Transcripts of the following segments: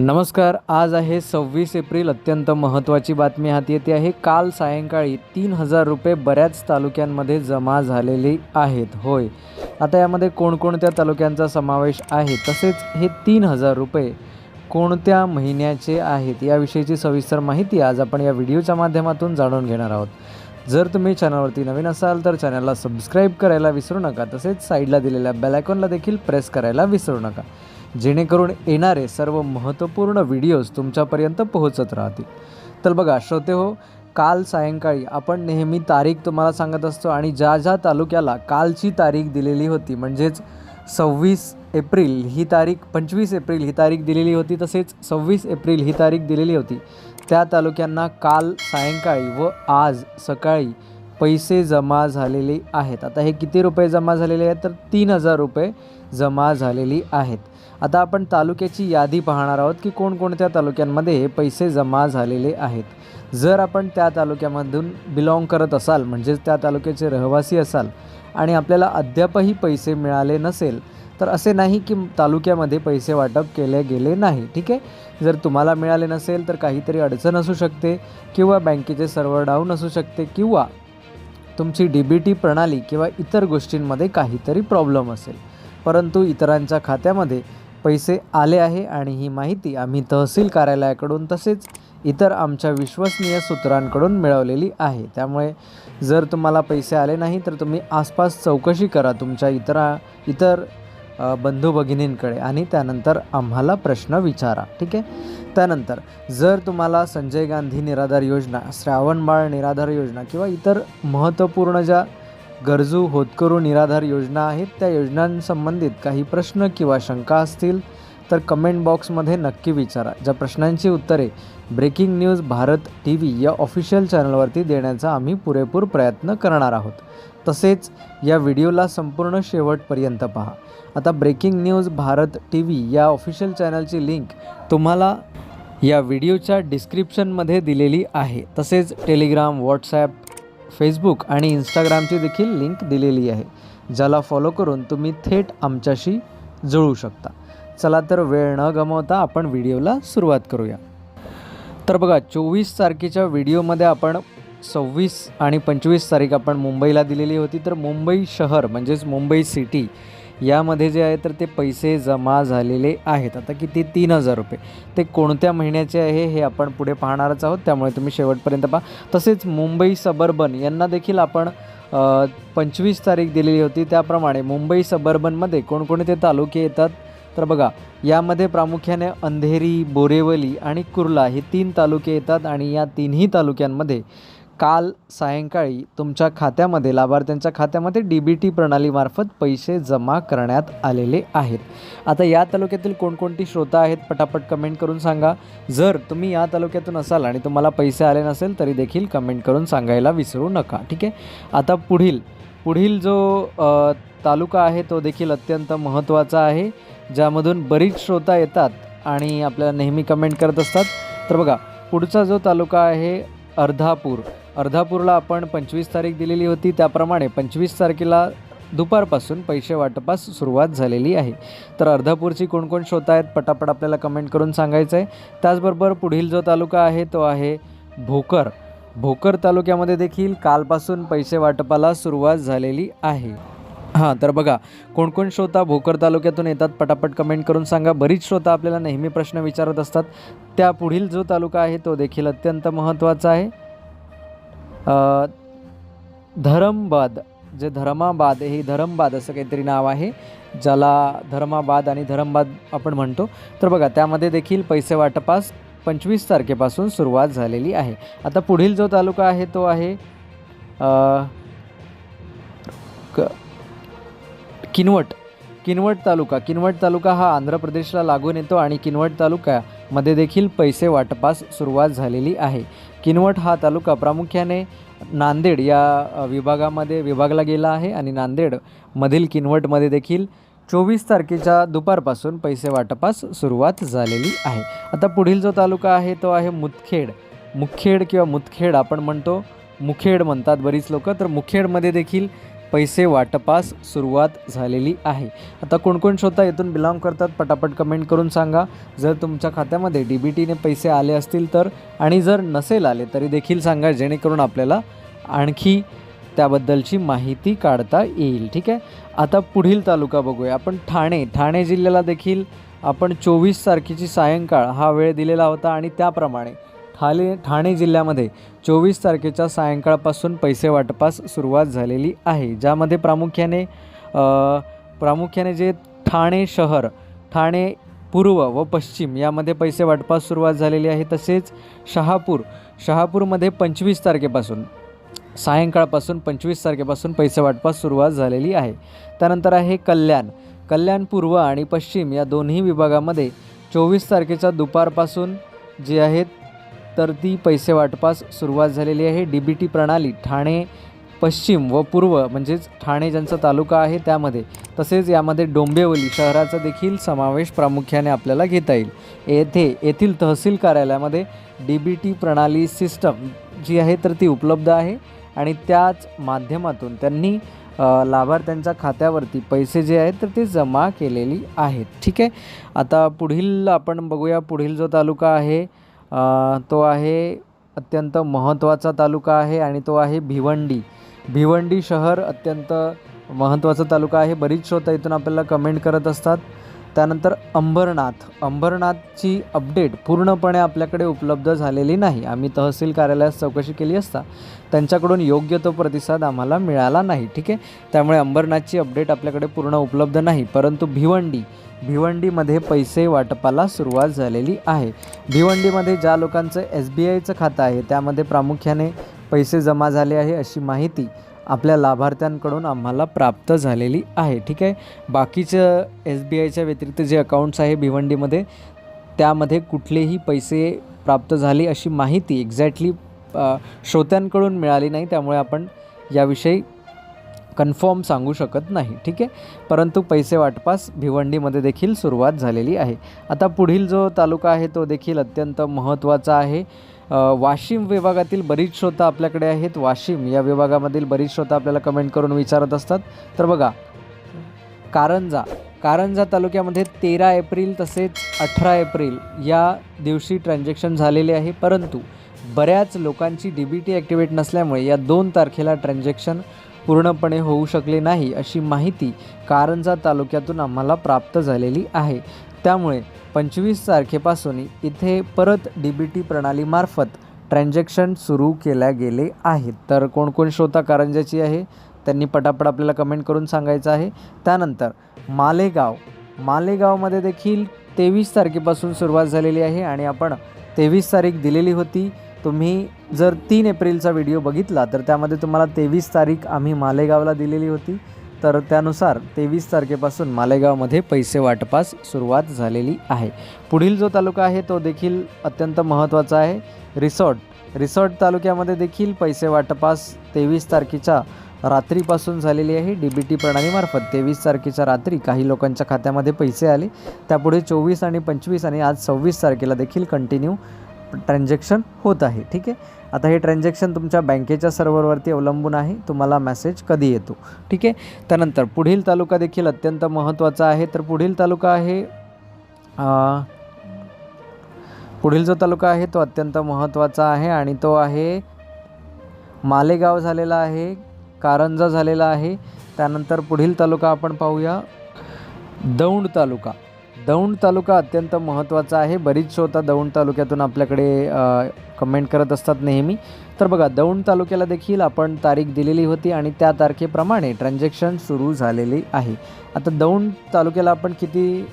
नमस्कार आज आहे सव्वीस एप्रिल अत्यंत महत्त्वाची बातमी हाती येते आहे. काल सायंकाळी तीन हजार रुपये बऱ्याच तालुक्यांमध्ये जमा झालेले आहेत. होय. आता यामध्ये कोणकोणत्या तालुक्यांचा समावेश आहे? तसेच हे तीन हजार रुपये कोणत्या महिन्याचे आहेत? याविषयीची सविस्तर माहिती आज आपण या व्हिडिओच्या माध्यमातून जाणून घेणार आहोत. जर तुम्ही चॅनलवरती नवीन असाल तर चॅनलला सबस्क्राईब करायला विसरू नका. तसेच साईडला दिलेल्या बेलायकॉनला देखील प्रेस करायला विसरू नका. जेणेकरून येणारे सर्व महत्त्वपूर्ण व्हिडिओज तुमच्यापर्यंत पोहोचत राहतील. तर बघा श्रोते हो काल सायंकाळी आपण नेहमी तारीख तुम्हाला सांगत असतो आणि ज्या ज्या तालुक्याला कालची तारीख दिलेली होती म्हणजेच सव्वीस एप्रिल ही तारीख पंचवीस एप्रिल ही तारीख दिलेली होती तसेच सव्वीस एप्रिल ही तारीख दिलेली होती. त्या तालुक्यांना काल सायंकाळी व आज सकाळी पैसे जमा झालेले आहेत. आता हे किती रुपये जमा झालेले आहेत? तर तीन हजार रुपये जमा झालेली आहेत. आता आपण तालुक्याची यादी पाहणार आहोत की कोणकोणत्या तालुक्यांमध्ये हे पैसे जमा झालेले आहेत. जर आपण त्या तालुक्यामधून बिलॉंग करत असाल म्हणजेच त्या तालुक्याचे रहिवासी असाल आणि आपल्याला अद्यापही पैसे मिळाले नसेल तर असे नाही की तालुक्यामध्ये पैसे वाटप केले गेले नाही ठीक आहे? जर तुम्हाला मिळाले नसेल तर काहीतरी अडचण असू शकते किंवा बँकेचे सर्व्हर डाऊन असू शकते किंवा तुमची डी बी टी प्रणाली किंवा इतर गोष्टींमध्ये काहीतरी प्रॉब्लेम असेल. परंतु इतरांच्या खात्यामध्ये पैसे आले आहे आणि ही माहिती आम्ही तहसील कार्यालयाकडून तसेच इतर आमच्या विश्वसनीय सूत्रांकडून मिळवलेली आहे. त्यामुळे जर तुम्हाला पैसे आले नाही तर तुम्ही आसपास चौकशी करा. तुमच्या इतरा इतर बंधू भगिनींकडे आणि त्यानंतर आम्हाला प्रश्न विचारा ठीक आहे? त्यानंतर जर तुम्हाला संजय गांधी निराधार योजना श्रावणबाळ निराधार योजना किंवा इतर महत्त्वपूर्ण ज्या गरजू होतकरू निराधार योजना आहेत त्या योजनांसंबंधित काही प्रश्न किंवा शंका असतील तर कमेंट बॉक्समध्ये नक्की विचारा. ज्या प्रश्नांची उत्तरे breaking news Bharat T V या ऑफिशियल चॅनलवरती देण्याचा आम्ही पुरेपूर प्रयत्न करणार आहोत. तसेच या व्हिडिओला संपूर्ण शेवटपर्यंत पहा. आता breaking news Bharat T V या ऑफिशियल चॅनलची लिंक तुम्हाला या व्हिडिओच्या डिस्क्रिप्शनमध्ये दिलेली आहे. तसेच टेलिग्राम व्हॉट्सॲप फेसबुक आणि इंस्टाग्रामची देखील लिंक दिलेली आहे ज्याला फॉलो करून तुम्ही थेट आमच्याशी जुळू शकता. चला तर वेळ न गमावता आपण व्हिडिओला सुरुवात करूया. तर बघा चोवीस तारखेच्या व्हिडिओमध्ये आपण सव्वीस आणि पंचवीस तारीख आपण मुंबईला दिलेली होती. तर मुंबई शहर म्हणजेच मुंबई सिटी यामध्ये जे आहे तर ते पैसे जमा झालेले आहेत. आता किती? तीन हजार रुपये. ते कोणत्या महिन्याचे आहे हे आपण पुढे पाहणारच आहोत. त्यामुळे तुम्ही शेवटपर्यंत पहा. तसेच मुंबई सबर्बन यांना देखील आपण पंचवीस तारीख दिलेली होती. त्याप्रमाणे मुंबई सबर्बनमध्ये कोणकोणते तालुके येतात? तर बघा यामध्ये प्रामुख्याने अंधेरी बोरेवली आणि कुर्ला हे तीन तालुके येतात आणि या तिन्ही तालुक्यांमध्ये काल सायंकाळी तुमच्या खात्यामध्ये लाभार्थ्यांच्या खात्यामध्ये डी बी टी प्रणालीमार्फत पैसे जमा करण्यात आलेले आहेत. आता या तालुक्यातील कोणकोणती श्रोता आहेत पटापट कमेंट करून सांगा. जर तुम्ही या तालुक्यातून असाल आणि तुम्हाला पैसे आले नसेल तरी देखील कमेंट करून सांगायला विसरू नका. ठीक आहे? आता पुढील पुढील जो तालुका आहे तो देखील अत्यंत महत्त्वाचा आहे ज्यामधून बरीच श्रोता येतात आणि आपल्याला नेहमी कमेंट करत असतात. तर बघा पुढचा जो तालुका आहे अर्धापूर. अर्धापूरला आपण पंचवीस तारीख दिलेली होती. त्याप्रमाणे पंचवीस तारखेला दुपारपासून पैसे वाटपास सुरुवात झालेली आहे. तर अर्धापूरची कोणकोण श्रोता आहेत पटापट आपल्याला कमेंट करून सांगायचं आहे त्याचबरोबर पुढील जो तालुका आहे तो आहे भोकर. भोकर तालुक्यामध्ये देखील कालपासून पैसे वाटपाला सुरुवात झालेली आहे. हां तर बघा कोणकोण श्रोता भोकर तालुक्यातून येतात पटापट कमेंट करून सांगा. बरीच श्रोता आपल्याला नेहमी प्रश्न विचारत असतात. त्या पुढील जो तालुका आहे तो देखील अत्यंत महत्त्वाचा आहे. धरमबाद जे धर्माबाद हे धरमबाद असं काहीतरी नाव आहे ज्याला धर्माबाद आणि धरमबाद आपण म्हणतो. तर बघा त्यामध्ये देखील पैसे वाटपास पंचवीस तारखेपासून सुरुवात झालेली आहे. आता पुढील जो तालुका आहे तो आहे क किनवट. किनवट तालुका. किनवट तालुका हा आंध्र प्रदेशला लागून येतो आणि किनवट तालुक्यामध्ये देखील पैसे वाटपास सुरुवात झालेली आहे. किनवट हा तालुका प्रामुख्याने नांदेड या विभागामध्ये विभागला गेला आहे आणि नांदेडमधील किनवटमध्ये देखील चोवीस तारखेच्या दुपारपासून पैसे वाटपास सुरुवात झालेली आहे. आता पुढील जो तालुका आहे तो आहे मुदखेड. मुखेड किंवा मुदखेड आपण म्हणतो. मुखेड म्हणतात बरीच लोक. तर मुखेडमध्ये देखील पैसे वाटपास सुरुवात झालेली आहे. आता कोणकोण श्रोता येथून बिलॉंग करतात पटापट कमेंट करून सांगा. जर तुमच्या खात्यामध्ये डी बी टीने पैसे आले असतील तर आणि जर नसेल आले तरी देखील सांगा जेणेकरून आपल्याला आणखी त्याबद्दलची माहिती काढता येईल. ठीक आहे? आता पुढील तालुका बघूया. आपण ठाणे. ठाणे जिल्ह्याला देखील आपण चोवीस तारखेची सायंकाळ हा वेळ दिलेला होता आणि त्याप्रमाणे ठाणे ठाणे जिल्ह्यामध्ये चोवीस तारखेच्या सायंकाळपासून पैसे वाटपास सुरुवात झालेली आहे. ज्यामध्ये प्रामुख्याने प्रामुख्याने जे ठाणे शहर ठाणे पूर्व व पश्चिम यामध्ये पैसे वाटपास सुरुवात झालेली आहे तसेच शहापूर शहापूरमध्ये पंचवीस तारखेपासून सायंकाळपासून पंचवीस तारखेपासून पैसे वाटपास सुरुवात झालेली आहे. त्यानंतर आहे कल्याण कल्याण पूर्व आणि पश्चिम या दोन्ही विभागामध्ये चोवीस तारखेच्या दुपारपासून जे आहेत तर ती पैसे वाटपास सुरुवात झालेली आहे. डी बी टी प्रणाली ठाणे पश्चिम व पूर्व म्हणजेच ठाणे ज्यांचा तालुका आहे त्यामध्ये. तसेच यामध्ये डोंबिवली शहराचा देखील समावेश प्रामुख्याने आपल्याला घेता येईल. येथे येथील तहसील कार्यालयामध्ये डी बी टी प्रणाली सिस्टम जी आहे तर ती उपलब्ध आहे आणि त्याच माध्यमातून त्यांनी लाभार्थ्यांच्या खात्यावरती पैसे जे आहेत तर ते जमा केलेली आहेत. ठीक आहे? आता पुढील आपण बघूया पुढील जो तालुका आहे तो आहे अत्यंत महत्त्वाचा तालुका आहे आणि तो आहे भिवंडी. भिवंडी शहर अत्यंत महत्त्वाचा तालुका आहे. बरीच श्रोता इथून आपल्याला कमेंट करत असतात. त्यानंतर अंबरनाथ. अंबरनाथची अपडेट पूर्णपणे आपल्याकडे उपलब्ध झालेली नाही. आम्ही तहसील कार्यालयात चौकशी केली असता त्यांच्याकडून योग्य तो प्रतिसाद आम्हाला मिळाला नाही. ठीक आहे? त्यामुळे अंबरनाथची अपडेट आपल्याकडे पूर्ण उपलब्ध नाही. परंतु भिवंडी भिवंडीमध्ये पैसे वाटपाला सुरुवात झालेली आहे. भिवंडीमध्ये ज्या लोकांचं एस बी आयचं खातं आहे त्यामध्ये प्रामुख्याने पैसे जमा झाले आहे अशी माहिती आपल्या लाभार्थ्यांकडून आम्हाला प्राप्त झालेली आहे. ठीक आहे? बाकीचं एस बी आयच्या व्यतिरिक्त जे अकाउंट्स आहे भिवंडीमध्ये त्यामध्ये कुठलेही पैसे प्राप्त झाले अशी माहिती एक्झॅक्टली श्रोत्यांकडून मिळाली नाही त्यामुळे आपण याविषयी कन्फर्म सांगू शकत नाही ठीक आहे? परंतु पैसे वाटपास भिवंडीमध्ये देखील सुरुवात झालेली आहे. आता पुढील जो तालुका आहे तो देखील अत्यंत महत्त्वाचा आहे. वाशिम विभागातील बरीच श्रोता आपल्याकडे आहेत. वाशिम या विभागामधील बरीच श्रोता आपल्याला कमेंट करून विचारत असतात. तर बघा कारंजा. कारंजा तालुक्यामध्ये तेरा एप्रिल तसेच अठरा एप्रिल या दिवशी ट्रान्झॅक्शन झालेले आहे. परंतु बऱ्याच लोकांची डी बी टी ॲक्टिवेट नसल्यामुळे या दोन तारखेला ट्रान्झॅक्शन पूर्णपणे होऊ शकले नाही अशी माहिती कारंजा तालुक्यातून आम्हाला प्राप्त झालेली आहे. त्यामुळे पंचवीस तारखेपासून इथे परत डी बी टी प्रणालीमार्फत ट्रान्झॅक्शन सुरू केल्या गेले आहेत. तर कोणकोण श्रोता कारंजाची आहे? त्यांनी पटापट आपल्याला कमेंट करून सांगायचं आहे. त्यानंतर मालेगाव. मालेगावमध्ये देखील तेवीस तारखेपासून सुरुवात झालेली आहे आणि आपण तेवीस तारीख दिलेली होती. तुम्ही जर तीन एप्रिलचा व्हिडिओ बघितला तर त्यामध्ये तुम्हाला तेवीस तारीख आम्ही मालेगावला दिलेली होती. तर त्यानुसार तेवीस तारखेपासून मालेगावमध्ये पैसे वाटपास सुरुवात झालेली आहे. पुढील जो तालुका आहे तो देखील अत्यंत महत्त्वाचा आहे. रिसॉर्ट. रिसॉर्ट तालुक्यामध्ये देखील पैसे वाटपास तेवीस तारखेच्या रात्रीपासून झालेली आहे. डी बी टी प्रणालीमार्फत तेवीस तारखेच्या रात्री काही लोकांच्या खात्यामध्ये पैसे आले. त्यापुढे चोवीस आणि पंचवीस आणि आज सव्वीस तारखेला देखील कंटिन्यू ट्रान्झॅक्शन होत आहे ठीक आहे? आता हे ट्रान्झॅक्शन तुमच्या बँकेच्या सर्व्हरवरती अवलंबून आहे तुम्हाला मेसेज कधी येतो ठीक आहे? त्यानंतर पुढील तालुका देखील अत्यंत महत्त्वाचा आहे तर पुढील तालुका आहे पुढील जो तालुका आहे तो अत्यंत महत्त्वाचा आहे आणि तो आहे मालेगाव झालेला आहे कारंजा झालेला आहे. त्यानंतर पुढील तालुका आपण पाहूया दौंड तालुका. दौंड तालुका अत्यंत महत्त्वाचा आहे. बरीच श्रोता दौंड तालुक्यातून आपल्याकडे कमेंट करत असतात नेहमी. तर बघा दौंड तालुक्याला देखील आपण तारीख दिलेली होती आणि त्या तारखेप्रमाणे ट्रान्झॅक्शन सुरू झालेली आहे. आता दौंड तालुक्याला आपण किती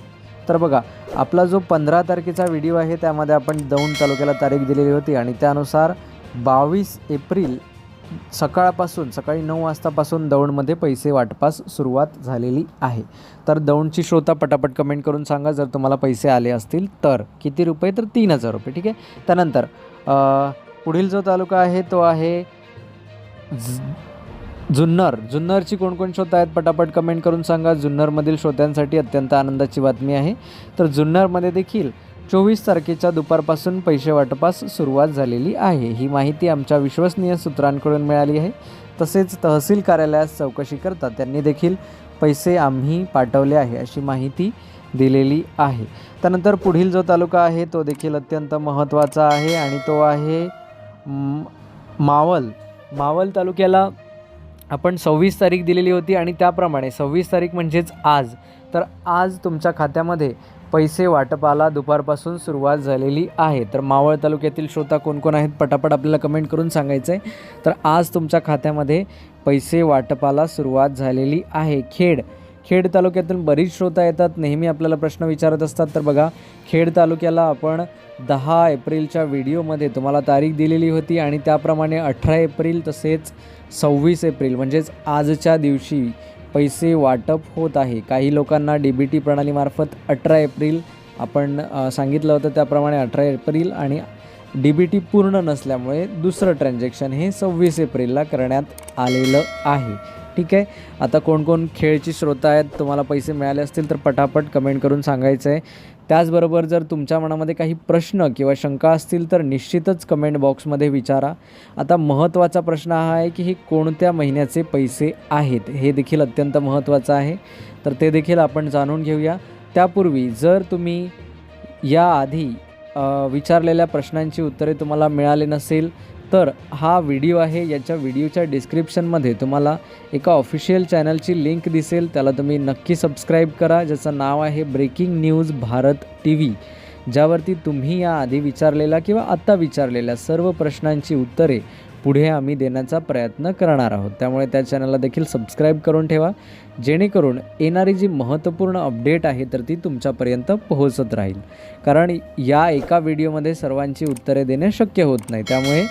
तर बघा आपला जो पंधरा तारखेचा व्हिडिओ आहे त्यामध्ये आपण दौंड तालुक्याला तारीख दिलेली होती आणि त्यानुसार बावीस एप्रिल सकाळपासून सकाळी नऊ वाजतापासून दौंडमध्ये पैसे वाटपास सुरुवात झालेली आहे. तर दौंडची श्रोता पटापट कमेंट करून सांगा जर तुम्हाला पैसे आले असतील तर. किती रुपये? तर तीन हजार रुपये ठीक आहे? त्यानंतर पुढील जो तालुका आहे तो आहे जुन्नर. जुन्नरची कोणकोण श्रोता आहेत? पटापट कमेंट करून सांगा. जुन्नरमधील श्रोत्यांसाठी अत्यंत आनंदाची बातमी आहे. तर जुन्नरमध्ये देखील चोवीस तारखेच्या दुपारपासून पैसे वाटपास सुरुवात झालेली आहे. ही माहिती आमच्या विश्वसनीय सूत्रांकडून मिळाली आहे. तसेच तहसील कार्यालयास चौकशी करता त्यांनी देखील पैसे आम्ही पाठवले आहे अशी माहिती दिलेली आहे. त्यानंतर पुढील जो तालुका आहे तो देखील अत्यंत महत्त्वाचा आहे आणि तो आहे मावल. मावल तालुक्याला आपण सव्वीस तारीख दिलेली होती आणि त्याप्रमाणे सव्वीस तारीख म्हणजेच आज. तर आज तुमच्या खात्यामध्ये पैसे वाटपाला दुपारपासून सुरुवात झालेली आहे. तर मावळ तालुक्यातील श्रोता कोण कोण आहेत? पटापट आपल्याला कमेंट करून सांगायचं आहे तर आज तुमच्या खात्यामध्ये पैसे वाटपाला सुरुवात झालेली आहे. खेड खेड तालुक्यातून बरीच श्रोता येतात. नेहमी आपल्याला प्रश्न विचारत असतात. तर बघा खेड तालुक्याला आपण दहा एप्रिलच्या व्हिडिओमध्ये तुम्हाला तारीख दिलेली होती आणि त्याप्रमाणे अठरा एप्रिल तसेच सव्वीस एप्रिल म्हणजेच आजच्या दिवशी पैसे वाटप होत आहे. काही लोकांना डी बी टी प्रणालीमार्फत अठरा एप्रिल आपण सांगितलं होतं त्याप्रमाणे अठरा एप्रिल आणि डी बी टी पूर्ण नसल्यामुळे दुसरं ट्रान्झॅक्शन हे सव्वीस एप्रिलला करण्यात आलेलं आहे. ठीक आहे? आता कोण कोण खेळची श्रोता आहेत तुम्हाला पैसे मिळाले असतील तर पटापट कमेंट करून सांगायचं आहे त्याचबरोबर जर तुमच्या मनामध्ये काही प्रश्न किंवा शंका असतील तर निश्चितच कमेंट बॉक्समध्ये विचारा. आता महत्त्वाचा प्रश्न हा आहे की हे कोणत्या महिन्याचे पैसे आहेत? हे देखील अत्यंत महत्त्वाचं आहे. तर ते देखील आपण जाणून घेऊया. त्यापूर्वी जर तुम्ही याआधी विचारलेल्या प्रश्नांची उत्तरे तुम्हाला मिळाले नसेल तर हा व्हिडिओ आहे याच्या व्हिडिओच्या डिस्क्रिप्शनमध्ये तुम्हाला एका ऑफिशियल चॅनलची लिंक दिसेल त्याला तुम्ही नक्की सबस्क्राईब करा ज्याचं नाव आहे breaking news Bharat T V ज्यावरती तुम्ही याआधी विचारलेला किंवा आत्ता विचारलेल्या सर्व प्रश्नांची उत्तरे पुढे आम्ही देण्याचा प्रयत्न करणार आहोत. त्यामुळे त्या चॅनलला देखील सबस्क्राईब करून ठेवा जेणेकरून येणारी जी महत्त्वपूर्ण अपडेट आहे तर ती तुमच्यापर्यंत पोहोचत राहील. कारण या एका व्हिडिओमध्ये सर्वांची उत्तरे देणे शक्य होत नाही. त्यामुळे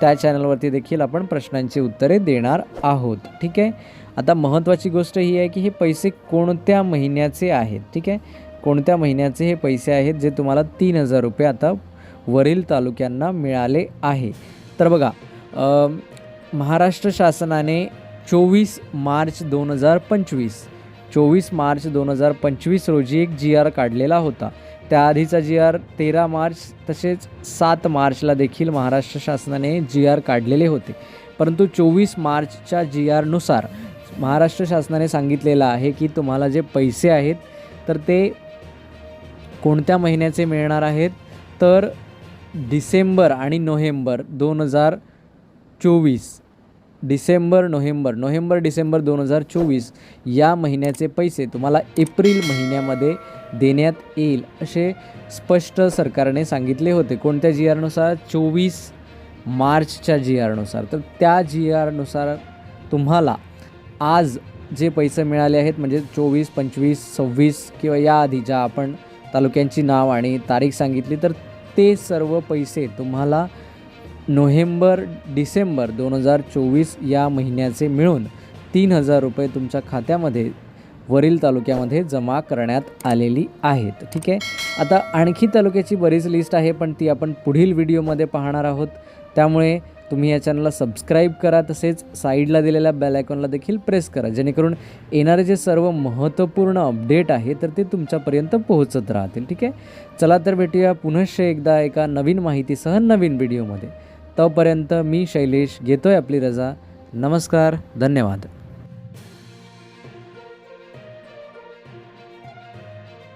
त्या चॅनलवरती देखील आपण प्रश्नांची उत्तरे देणार आहोत. ठीक आहे? आता महत्त्वाची गोष्ट ही आहे की हे पैसे कोणत्या महिन्याचे आहेत? ठीक आहे? कोणत्या महिन्याचे हे पैसे आहेत जे तुम्हाला तीन हजार रुपये आता वरील तालुक्यांना मिळाले आहे? तर बघा महाराष्ट्र शासनाने चोवीस मार्च दोन हजार पंचवीस चोवीस मार्च दोन हजार पंचवीस रोजी एक जी आर काढलेला होता. त्याआधीचा जी आर तेरा मार्च तसेच सात मार्चला देखील महाराष्ट्र शासनाने जी आर काढलेले होते. परंतु चोवीस मार्चच्या जी आरनुसार महाराष्ट्र शासनाने सांगितलेलं आहे की तुम्हाला जे पैसे आहेत तर ते कोणत्या महिन्याचे मिळणार आहेत? तर डिसेंबर आणि नोव्हेंबर दोन हजार चोवीस डिसेंबर नोव्हेंबर नोव्हेंबर डिसेंबर दोन हजार चोवीस या महिन्याचे पैसे तुम्हाला एप्रिल महिन्यामध्ये देण्यात येईल असे स्पष्ट सरकारने सांगितले होते. कोणत्या जी आरनुसार? चोवीस मार्चच्या जी आरनुसार. तर त्या जी आरनुसार तुम्हाला आज जे पैसे मिळाले आहेत म्हणजे चोवीस पंचवीस सव्वीस किंवा याआधी ज्या आपण तालुक्यांची नाव आणि तारीख सांगितली तर ते सर्व पैसे तुम्हाला नोव्हेंबर डिसेंबर दोन हजार चोवीस या महिन्याचे मिळून तीन हजार रुपये तुमच्या खात्यामध्ये वरील तालुक्यामध्ये जमा करण्यात आलेली आहेत. ठीक आहे? आता आणखी तालुक्याची बरीच लिस्ट आहे पण ती आपण पुढील व्हिडिओमध्ये पाहणार आहोत. त्यामुळे तुम्ही या चॅनलला सबस्क्राईब करा तसेच साईडला दिलेल्या बेल आयकॉनला देखील प्रेस करा जेणेकरून येणारे जे सर्व महत्त्वपूर्ण अपडेट आहे तर ते तुमच्यापर्यंत पोहोचत राहतील. ठीक आहे? चला तर भेटूया पुनश्च एकदा एका नवीन माहितीसह नवीन व्हिडिओमध्ये. तोपर्यंत मी शैलेश घेतोय आपली रजा. नमस्कार धन्यवाद.